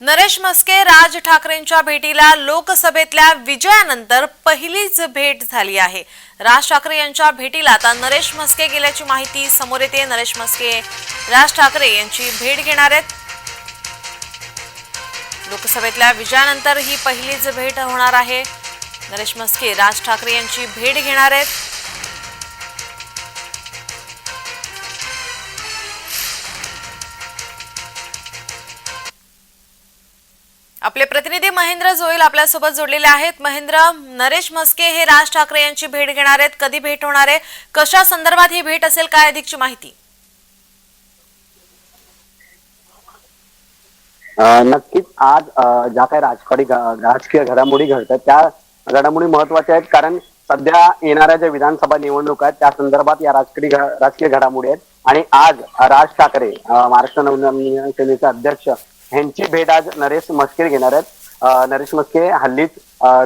नरेश मस्के राज ठाकरेंच्या भेटीला लोकसभेतल्या विजयानंतर पहिलीच भेट झाली आहे. राज ठाकरे यांच्या भेटीला आता नरेश मस्के गेल्याची माहिती समोर येते. नरेश मस्के राज ठाकरे यांची भेट घेणार आहेत. लोकसभेतल्या विजयानंतर ही पहिलीच भेट होणार आहे. नरेश मस्के राज ठाकरे यांची भेट घेणार आहेत. आपले प्रतिनिधी महेंद्र जोईल आपल्यासोबत जोडलेले आहेत. महेंद्र नरेश म्हस्के हे राज ठाकरे यांची भेट घेणार आहेत. कधी भेट होणार आहे? कशा संदर्भात ही भेट असेल? काय अधिकची माहिती? नक्कीच. आज ज्या काही राजकारणी राजकीय घडामोडी घडतात त्या घडामोडी महत्त्वाच्या आहेत. कारण सध्या येणाऱ्या ज्या विधानसभा निवडणूक आहेत त्या संदर्भात या राजकीय राजकीय घडामोडी आहेत. आणि आज राज ठाकरे महाराष्ट्र नवनिर्माण सेनेचे अध्यक्ष यांची भेट आज नरेश मस्के घेणार आहेत. नरेश मस्के हल्लीच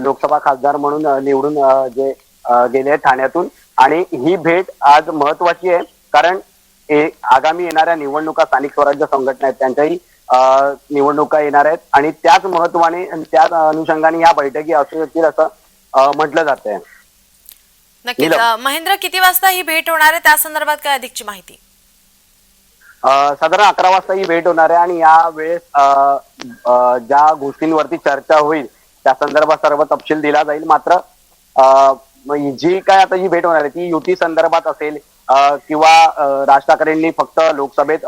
लोकसभा खासदार म्हणून निवडून जे गेले आहेत ठाण्यातून. आणि ही भेट आज महत्वाची आहे कारण आगामी येणाऱ्या निवडणुका स्थानिक स्वराज्य संघटना आहेत त्यांच्याही निवडणुका येणार आहेत. आणि त्याच महत्वाने त्याच अनुषंगाने या बैठकी असू शकतील असं म्हटलं जात आहे नक्कीच महेंद्र किती वाजता ही भेट होणार आहे? त्या संदर्भात काय अधिकची माहिती? साधारण अकरा वाजता ही भेट होणार आहे आणि या वेळेस अ, ज्या गोष्टींवरती चर्चा होईल त्या संदर्भात सर्व तपशील दिला जाईल. मात्र जी काय आता ही भेट होणार आहे ती युती संदर्भात असेल किंवा राज ठाकरेंनी फक्त लोकसभेत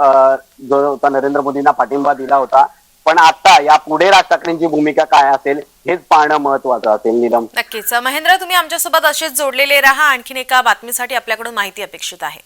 जो होता नरेंद्र मोदींना पाठिंबा दिला होता पण आता या पुढे राज ठाकरेंची भूमिका काय असेल हेच पाहणं महत्वाचं असेल नीलम. नक्कीच. महेंद्र तुम्ही आमच्यासोबत असेच जोडलेले राहा. आणखीन एका बातमीसाठी आपल्याकडून माहिती अपेक्षित आहे.